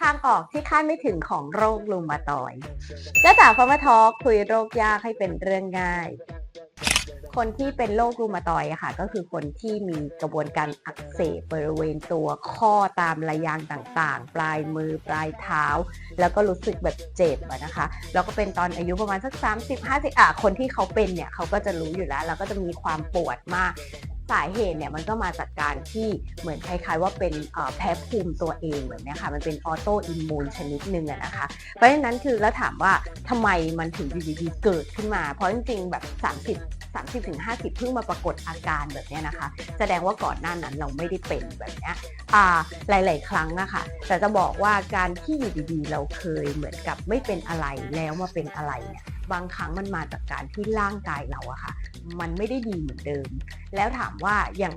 ทางออกที่คาดไม่ถึงของโรครูมาตอยจ้าจ๋าฟาร์มาทอกคุยโรคยากให้เป็นเรื่องง่าย คนที่เป็นโรครูมาตอย์ค่ะ ก็คือคนที่มีกระบวนการอักเสบบริเวณตัวข้อตามระยางต่างๆ ปลายมือปลายเท้า แล้วก็รู้สึกแบบเจ็บนะคะ แล้วก็เป็นตอนอายุประมาณสัก 30 50อะคนที่เขาเป็นเนี่ยเขาก็จะรู้อยู่แล้ว แล้วก็จะมีความปวดมาก สาเหตุเนี่ยมันก็มาจากการที่เหมือนคล้ายๆ ว่าเป็นแพ้ภูมิตัวเองแบบนี้ค่ะมันเป็นออโตอิมมูนชนิดหนึ่งนะคะ เพราะฉะนั้นคือแล้วถามว่าทำไมมันถึงอยู่ดีๆเกิดขึ้นมา เพราะจริงๆแบบ 30 30ถึง50 เพิ่งมาปรากฏอาการแบบนี้นะคะ แสดงว่าก่อนหน้านั้นเราไม่ได้เป็นแบบนี้หลาย ๆ ครั้งอะค่ะแต่จะบอกว่าการที่อยู่ดีๆ เราเคยเหมือนกับไม่เป็นอะไรแล้วมาเป็นอะไรเนี่ย บางครั้งมันมาจากการที่ร่างกายเราอะค่ะ มันไม่ได้ดีเหมือนเดิม แล้วถามว่าอย่าง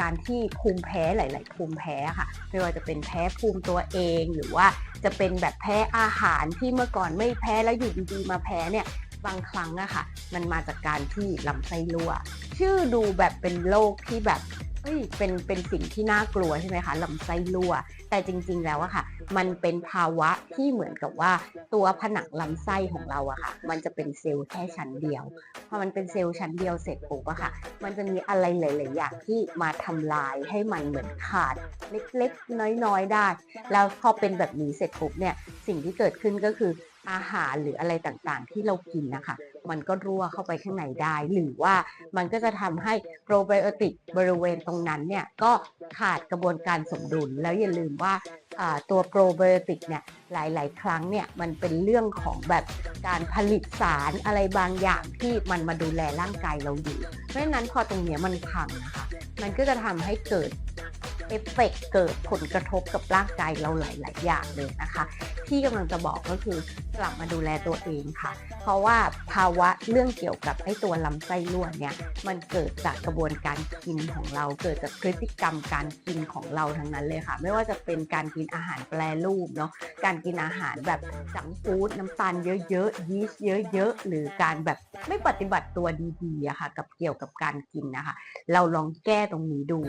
การที่ภูมิแพ้หลาย ๆ ภูมิแพ้ค่ะ ไม่ว่าจะเป็นแพ้ภูมิตัวเองหรือว่าจะเป็นแบบแพ้อาหารที่เมื่อก่อนไม่แพ้แล้วอยู่ดี ๆ มาแพ้เนี่ยบางครั้งอะค่ะ มันมาจากการที่ลำไส้รั่ว ชื่อดูแบบเป็นโรคที่แบบ เอ้ยเป็นเป็นสิ่งที่น่ากลัวใช่ไหมคะลำไส้รั่ว แต่จริงๆแล้วอะค่ะ มันเป็นภาวะที่เหมือนกับว่าตัวผนังลำไส้ของเราอะค่ะ มันจะเป็นเซลล์แค่ชั้นเดียวพอมันเป็นเซลล์ชั้นเดียวเสร็จปุ๊บอะค่ะ มันจะมีอะไรหลาย ๆ อย่างที่มาทำลายให้มันเหมือนขาดเล็กๆ น้อยๆได้ แล้วพอเป็นแบบนี้เสร็จปุ๊บเนี่ยสิ่งที่เกิดขึ้นก็คืออาหารหรืออะไรต่างๆ ที่เรากินนะคะ มันก็รั่วเข้าไปข้างในได้ หรือว่ามันก็จะทำให้โปรไบโอติกบริเวณตรงนั้นเนี่ยก็ขาดกระบวนการสมดุล แล้วอย่าลืมว่าตัวโปรไบโอติกเนี่ยหลาย ๆ ครั้งเนี่ยมันเป็นเรื่องของแบบการผลิตสารอะไรบางอย่างที่มันมาดูแลร่างกายเราอยู่ เพราะฉะนั้นพอตรงเนี้ยมันพังนะคะมันก็จะทำให้เกิดเอฟเฟกต์เกิดผลกระทบกับร่างกายเราหลาย ๆ อย่างเลยนะคะ ที่กำลังจะบอกก็คือกลับมาดูแลตัวเองค่ะ เพราะว่าภาวะเรื่องเกี่ยวกับไอ้ตัวลำไส้รั่วเนี่ยมันเกิดจากกระบวนการกินของเรา เกิดจากพฤติกรรมการกินของเราทั้งนั้นเลยค่ะ ไม่ว่าจะเป็นการกินอาหารแปรรูปเนาะการกินอาหารแบบจังฟู้ดน้ำตาลเยอะๆยีสต์เยอะๆหรือการแบบไม่ปฏิบัติตัวดีๆอะค่ะ กับเกี่ยวกับการกินนะคะ เราลองแก้ตรงนี้ดู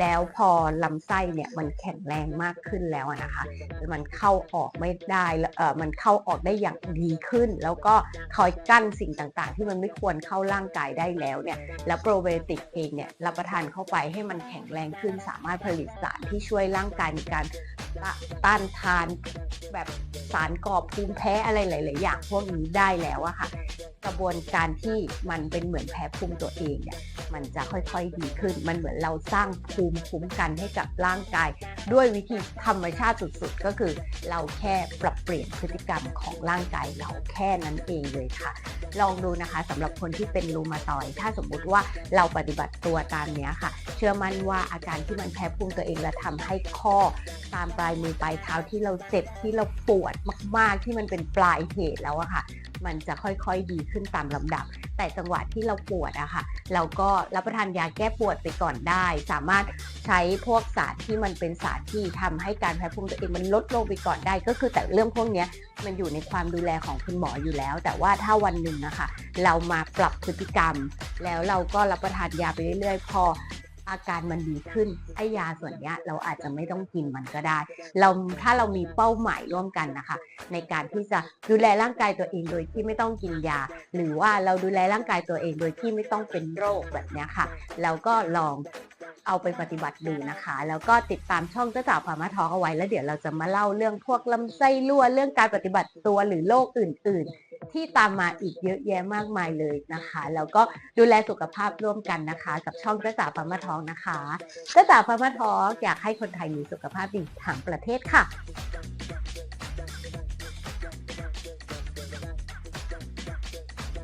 แล้วพอลำไส้เนี่ยมันแข็งแรงมากขึ้นแล้วนะคะ มันเข้าออกไม่ได้เออมันเข้าออกได้อย่างดีขึ้น แล้วก็คอยกั้นสิ่งต่างๆ ที่มันไม่ควรเข้าร่างกายได้แล้วเนี่ยแล้วโปรไบโอติกเองเนี่ยรับประทานเข้าไปให้มันแข็งแรงขึ้น สามารถผลิตสารที่ช่วยร่างกายในการตะต้านทานแบบสารก่อภูมิแพ้อะไรหลาย ๆ อย่างพวกนี้ได้แล้วอะค่ะ กระบวนการที่มันเป็นเหมือนแพ้ภูมิตัวเองเนี่ย มันจะค่อยๆดีขึ้น มันเหมือนเราสร้างภูมิคุ้มกันให้กับร่างกาย ด้วยวิธีธรรมชาติสุดๆ ก็คือเราแค่ปรับเปลี่ยนพฤติกรรมของร่างกายเราแค่นั้นเองเลยค่ะ ลองดูนะคะสำหรับคนที่เป็นรูมาตอยถ้าสมมุติว่าเราปฏิบัติตัวตามเนี้ยค่ะ เชื่อมั่นว่าอาการที่มันแพ้ภูมิตัวเองและทำให้ข้อตามปลายมือปลายเท้าที่เราเจ็บที่เราปวดมาก ๆ ที่มันเป็นปลายเหตุแล้วอะค่ะ มันจะค่อยๆดีขึ้นตามลำดับ แต่จังหวะที่เราปวดอะค่ะเราก็รับประทานยาแก้ปวดไปก่อนได้ สามารถใช้พวกสารที่มันเป็นสารที่ทำให้การแพ้ภูมิตัวเองมันลดลงไปก่อนได้ ก็คือแต่เรื่องพวกนี้มันอยู่ในความดูแลของคุณหมออยู่แล้ว แต่ว่าถ้าวันหนึ่งนะคะเรามาปรับพฤติกรรม แล้วเราก็รับประทานยาไปเรื่อยๆ พอ อาการมันดีขึ้นไอยาส่วนนี้เราอาจจะไม่ต้องกินมันก็ได้ เราถ้าเรามีเป้าหมายร่วมกันนะคะ ในการที่จะดูแลร่างกายตัวเองโดยที่ไม่ต้องกินยา หรือว่าเราดูแลร่างกายตัวเองโดยที่ไม่ต้องเป็นโรคแบบนี้ค่ะ เราก็ลองเอาไปปฏิบัติดูนะคะ แล้วก็ติดตามช่องเจ้าจ๋าพามาทอเอาไว้แล้วเดี๋ยวเราจะมาเล่าเรื่องพวกลำไส้รั่วเรื่องการปฏิบัติตัวหรือโรคอื่น ๆ ที่ตามมาอีกเยอะแยะมากมายเลยนะคะ แล้วก็ดูแลสุขภาพร่วมกันนะคะ กับช่องกระจ๋าพามาทองนะคะกระจ๋าพามาทองอยากให้คนไทยมีสุขภาพดีทั้งประเทศค่ะ